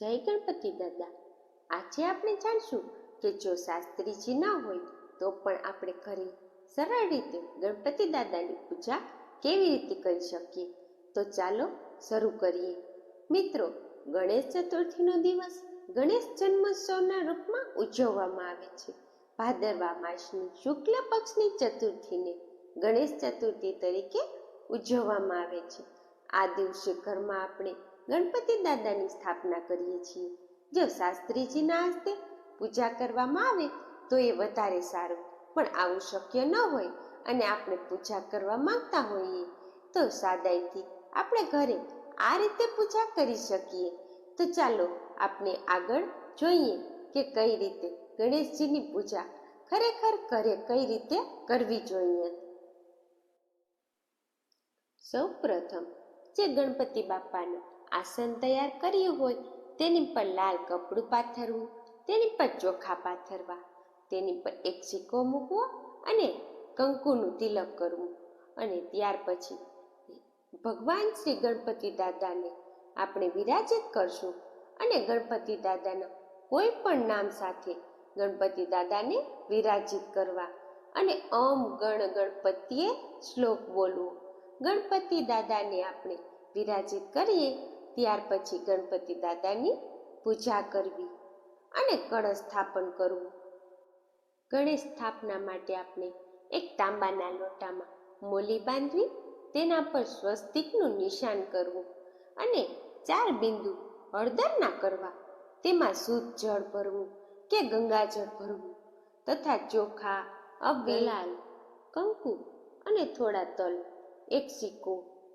જય ગણપતિ દાદા. આજે આપણે જાણશું કે જો શાસ્ત્રીજી ના હોય, તો પણ આપણે ઘરે સરળ રીતે ગણપતિ દાદાની પૂજા કેવી રીતે કરી શકીએ? તો ચાલો શરૂ કરીએ. મિત્રો, ગણેશ ચતુર્થીનો દિવસ ગણેશ જન્મોત્સવના રૂપમાં ઉજવવામાં આવે છે. ભાદરવા માસની શુક્લ પક્ષની ચતુર્થીને ગણેશ ચતુર્થી તરીકે ઉજવવામાં આવે છે. આ દિવસે ઘરમાં આપણે ગણપતિ દાદાની સ્થાપના કરીએ છીએ. જો શાસ્ત્રીજીના હસ્તે પૂજા કરવામાં આવે, તો એ વધારે સારું. પણ આવું શક્ય ન હોય અને આપણે પૂજા કરવા માંગતા હોઈએ, તો સાદાઈથી આપણે ઘરે આ રીતે પૂજા કરી શકીએ. તો ચાલો આપણે આગળ જોઈએ કે કઈ રીતે ગણેશજીની પૂજા ખરેખર ઘરે કઈ રીતે કરવી જોઈએ. સૌ પ્રથમ જે ગણપતિ બાપાનું આસન તૈયાર કર્યું હોય, તેની પર લાલ કપડું પાથરવું, તેની પર ચોખા પાથરવા, તેની પર એક સિક્કો મૂકવો અને કંકુનું તિલક કરવું. અને ત્યાર પછી ભગવાન શ્રી ગણપતિ દાદાને આપણે વિરાજિત કરશું અને ગણપતિ દાદાના કોઈ પણ નામ સાથે ગણપતિ દાદાને વિરાજિત કરવા અને ઓમ ગણ ગણપતિએ શ્લોક બોલવો. ગણપતિ દાદાને આપણે વિરાજિત કરીએ ત્યાર પછી ગણપતિ દાદાની પૂજા કરવી અને કળશ સ્થાપન કરવું. ગણેશ સ્થાપના માટે આપણે એક તાંબાના લોટામાં મોલી બાંધવી તેના પર સ્વસ્તિકનું નિશાન કરવું અને ચાર બિંદુ હળદરના કરવા તેમાં શુદ્ધ જળ ભરવું કે ગંગાજળ ભરવું તથા ચોખા અબેલાલ કંકુ અને થોડા તલ એક સિક્કો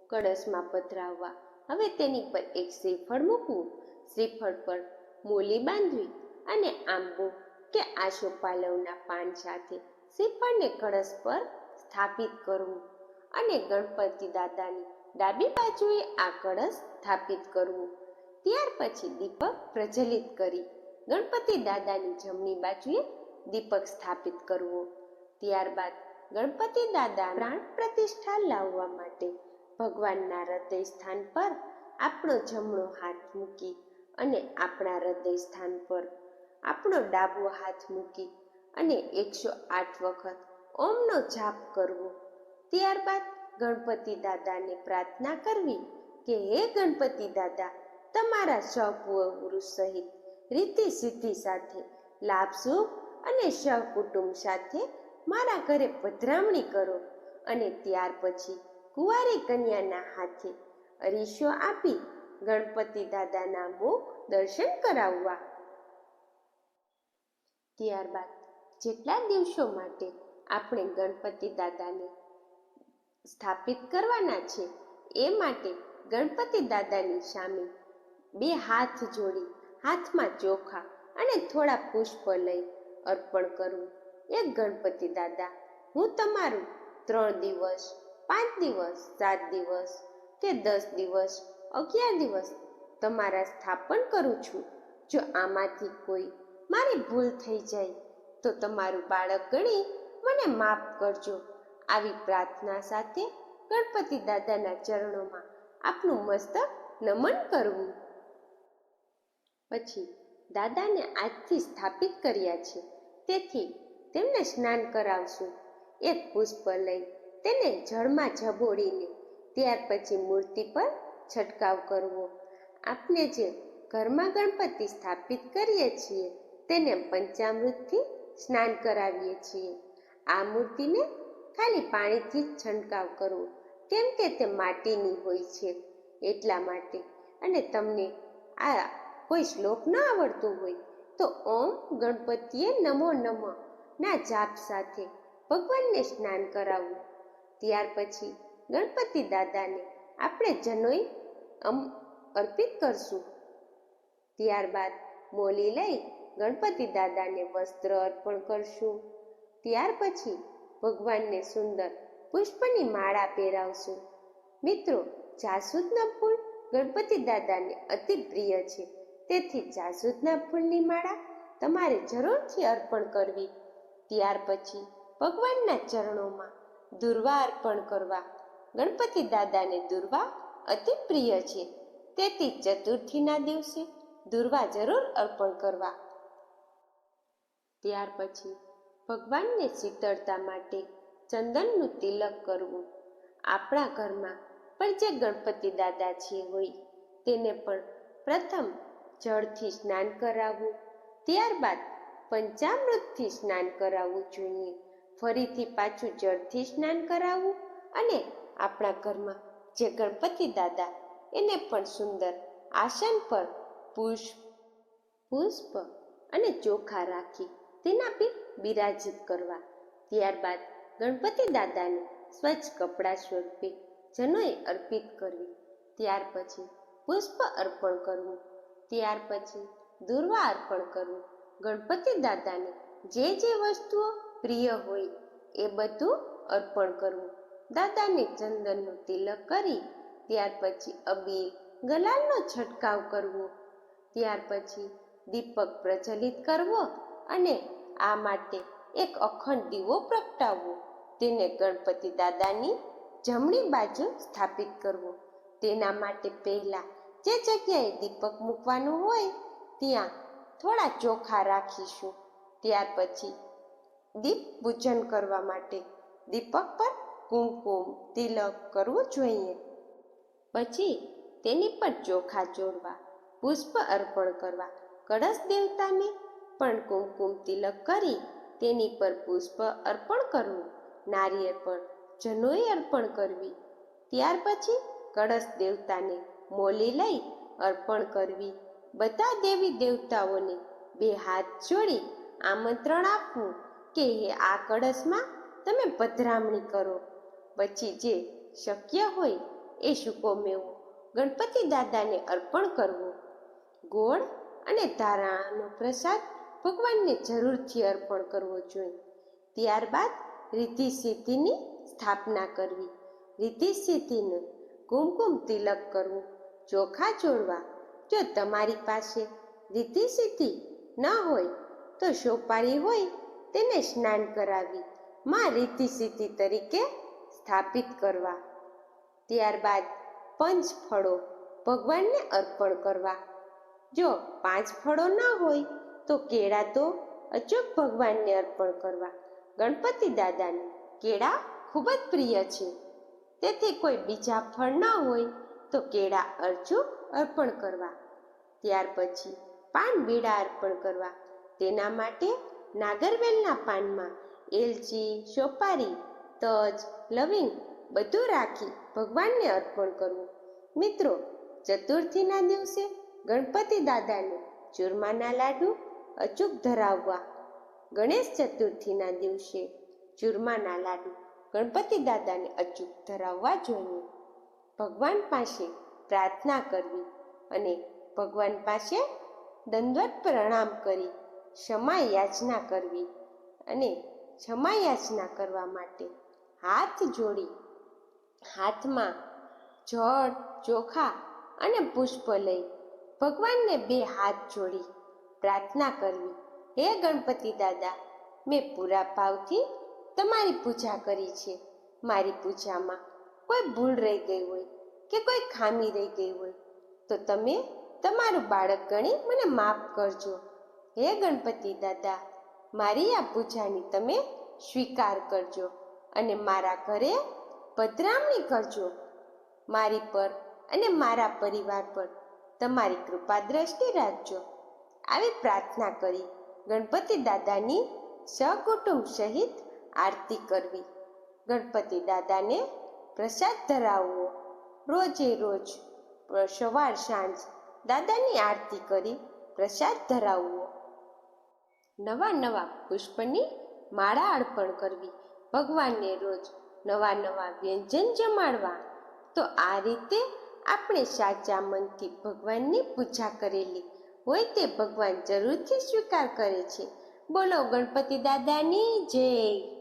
કળશમાં પધરાવવા હવે તેની પર એક શ્રીફળ મૂકવું. શ્રીફળ પર મોલી બાંધવી અને આંબો કે આશોપાલવના પાન સાથે શ્રીફળને કળશ પર સ્થાપિત કરવું અને ગણપતિ દાદાની ડાબી બાજુએ આ કળશ સ્થાપિત કરવું. ત્યાર પછી દીપક પ્રજ્વલિત કરી ગણપતિ દાદાની જમણી બાજુએ દીપક સ્થાપિત કરવો. ત્યારબાદ ગણપતિ દાદા પ્રાણ પ્રતિષ્ઠા લાવવા માટે ભગવાનના હૃદય સ્થાન પર આપણો જમણો હાથ મૂકી અને આપણા હૃદય સ્થાન પર આપણો ડાબો હાથ મૂકી અને એકસો આઠ વખત ઓમનો જાપ કરવો. ત્યારબાદ ગણપતિ દાદાને પ્રાર્થના કરવી કે હે ગણપતિ દાદા, તમારા સપુરુષ સહિત રીતિ સિદ્ધિ સાથે, લાભ સુખ અને સહકુટુંબ સાથે મારા ઘરે પધરામણી કરો અને ત્યાર પછી કુંવારી કન્યાના હાથે અરીસો આપી ગણપતિ દાદાના મુખ દર્શન કરાવવા. ત્યારબાદ જેટલા દિવસો માટે આપણે ગણપતિ દાદાને સ્થાપિત કરવાના છે, એ માટે ગણપતિ દાદાની સામે બે હાથ જોડી, હાથમાં ચોખા અને થોડા પુષ્પ લઈ અર્પણ કરવું એક ગણપતિ દાદા, હું તમારું ત્રણ દિવસ પાંચ દિવસ, સાત દિવસ કે દસ દિવસ, અગિયાર દિવસ તમારા સ્થાપન કરું છું. જો આમાંથી કોઈ મારી ભૂલ થઈ જાય, તો તમારું બાળક ગણી, મને માફ કરજો. આવી પ્રાર્થના સાથે ગણપતિ દાદાના ચરણોમાં આપનું મસ્તક નમન કરવું. પછી દાદાને આજથી સ્થાપિત કર્યા છે. તેથી તેમને સ્નાન કરાવશું. એક પુષ્પ લઈ તેને જળમાં ઝબોડીને ત્યાર પછી મૂર્તિ પર છંટકાવ કરવો. આપણે જે ઘરમાં ગણપતિ સ્થાપિત કરીએ છીએ તેને પંચામૃતથી સ્નાન કરાવીએ છીએ. આ મૂર્તિને ખાલી પાણીથી જ છંટકાવ કરવો, કેમ કે તે માટીની હોય છે એટલા માટે. અને તમને આ કોઈ શ્લોક ન આવડતું હોય તો ઓમ ગણપતિએ નમો નમઃ ના જાપ સાથે ભગવાનને સ્નાન કરાવવું ત્યાર પછી ગણપતિ દાદાને આપણે જનોઈ અમ અર્પિત કરશું. ત્યારબાદ મોલી લઈ ગણપતિ દાદાને વસ્ત્ર અર્પણ કરશું. ત્યાર પછી ભગવાનને સુંદર પુષ્પની માળા પહેરાવશું. મિત્રો, જાસૂદના ફૂલ ગણપતિ દાદાને અતિ પ્રિય છે. તેથી જાસૂદના ફૂલની માળા તમારે જરૂરથી અર્પણ કરવી. ત્યાર પછી ભગવાનના ચરણોમાં દુર્વા અર્પણ કરવા. ગણપતિ દાદાને દુર્વા અતિ પ્રિય છે. તેથી ચતુર્થીના દિવસે દુર્વા જરૂર અર્પણ કરવા. ત્યાર પછી ભગવાનને શીતળતા માટે ચંદનનું તિલક કરવું. આપણા ઘરમાં પણ જે ગણપતિ દાદા છે હોય, તેને પણ પ્રથમ જળથી સ્નાન કરાવવું, ત્યારબાદ પંચામૃતથી સ્નાન કરાવવું જોઈએ. ફરીથી પાછું જળથી સ્નાન કરાવવું અને આપણા ઘરમાં જે ગણપતિ દાદા એને પણ સુંદર આસન પર પુષ્પ પુષ્પ અને ચોખા રાખી તેના પર બિરાજિત કરવા. ત્યારબાદ ગણપતિ દાદાને સ્વચ્છ કપડાં સ્વરૂપે જનોએ અર્પિત કરવી. ત્યાર પછી પુષ્પ અર્પણ કરવું. ત્યાર પછી દુર્વા અર્પણ કરવું. ગણપતિ દાદાને જે જે વસ્તુઓ પ્રિય હોય એ બધું અર્પણ કરવું. દાદાને ચંદનનું તિલક કરી, ત્યાર પછી અબીર ગલાલનો છંટકાવ કરવો. ત્યાર પછી દીપક પ્રજ્વલિત કરવો અને આ માટે એક અખંડ દીવો પ્રગટાવવો. તેને ગણપતિ દાદાની જમણી બાજુ સ્થાપિત કરવો. તેના માટે પહેલા જે જગ્યાએ દીપક મૂકવાનું હોય, ત્યાં થોડા ચોખા રાખીશું. ત્યાર પછી દીપ પૂજન કરવા માટે દીપક પર કુમકુમ, તિલક કરવું જોઈએ. પછી તેની પર ચોખા જોડવા પુષ્પ અર્પણ કરવા, કળશ દેવતાને પણ કુમકુમ, તિલક કરી તેની પર પુષ્પ અર્પણ કરવું, નારિયેળ પર જનોઈ અર્પણ કરવી. ત્યાર પછી કળશ દેવતાને મોલી લઈ અર્પણ કરવી. બધા દેવી દેવતાઓને બે હાથ જોડી આમંત્રણ આપવું. કે આ કળશમાં તમે પધરામણી કરો. પછી જે શક્ય હોય એ સૂકો મેવો ગણપતિ દાદાને અર્પણ કરવો. ગોળ અને ધારાનો પ્રસાદ ભગવાનને જરૂરથી અર્પણ કરવો જોઈએ. ત્યારબાદ રીતિ સિદ્ધિની સ્થાપના કરવી. રીતિ સિદ્ધિનું કુમકુમ તિલક કરવું. ચોખા જોડવા જો તમારી પાસે રીતિ સિદ્ધિ ન હોય તો સોપારી હોય તેને સ્નાન કરાવી, માં રીતિ સિદ્ધિ તરીકે સ્થાપિત કરવા. ત્યારબાદ પંચ ફળો ભગવાનને અર્પણ કરવા. જો પાંચ ફળો ના હોય, તો કેળા તો અચૂક ભગવાનને અર્પણ કરવા. ગણપતિ દાદાને કેળા ખૂબ જ પ્રિય છે. તેથી કોઈ બીજા ફળ ના હોય, તો કેળા અચૂક અર્પણ કરવા. ત્યાર પછી પાન બીડા અર્પણ કરવા. તેના માટે નાગરવેલના પાનમાં એલચી, સોપારી, તજ, લવિંગ બધું રાખી ભગવાનને અર્પણ કરવું. મિત્રો, ચતુર્થીના દિવસે ગણપતિ દાદાને ચૂરમાના લાડુ અચૂક ધરાવવા ગણેશ ચતુર્થીના દિવસે ચૂરમાના લાડુ ગણપતિ દાદાને અચૂક ધરાવવા જોઈએ. ભગવાન પાસે પ્રાર્થના કરવી અને ભગવાન પાસે દંડવત પ્રણામ કરી ક્ષમા યાચના કરવી અને ક્ષમા યાચના કરવા માટે હાથ જોડી. હાથમાં જળ, ચોખા અને પુષ્પ લઈ ભગવાનને બે હાથ જોડી પ્રાર્થના કરવી. હે ગણપતિ દાદા, મેં પૂરા ભાવથી તમારી પૂજા કરી છે. મારી પૂજામાં કોઈ ભૂલ રહી ગઈ હોય કે કોઈ ખામી રહી ગઈ હોય તો તમે તમારું બાળક ગણી મને માફ કરજો. હે ગણપતિ દાદા, મારી આ પૂજાની તમે સ્વીકાર કરજો અને મારા ઘરે પધરામણી કરજો. મારી પર અને મારા પરિવાર પર તમારી કૃપા દ્રષ્ટિ રાખજો. આવી પ્રાર્થના કરી ગણપતિ દાદાની સહકુટુંબ સહિત આરતી કરવી. ગણપતિ દાદાને પ્રસાદ ધરાવવો. રોજે રોજ સવાર સાંજ દાદાની આરતી કરી પ્રસાદ ધરાવવો. નવા નવા પુષ્પની માળા અર્પણ કરવી. ભગવાનને રોજ નવા નવા વ્યંજન જમાડવા. તો આ રીતે આપણે સાચા મનથી ભગવાનની પૂજા કરેલી હોય તે ભગવાન જરૂરથી સ્વીકાર કરે છે. બોલો ગણપતિ દાદાની જય.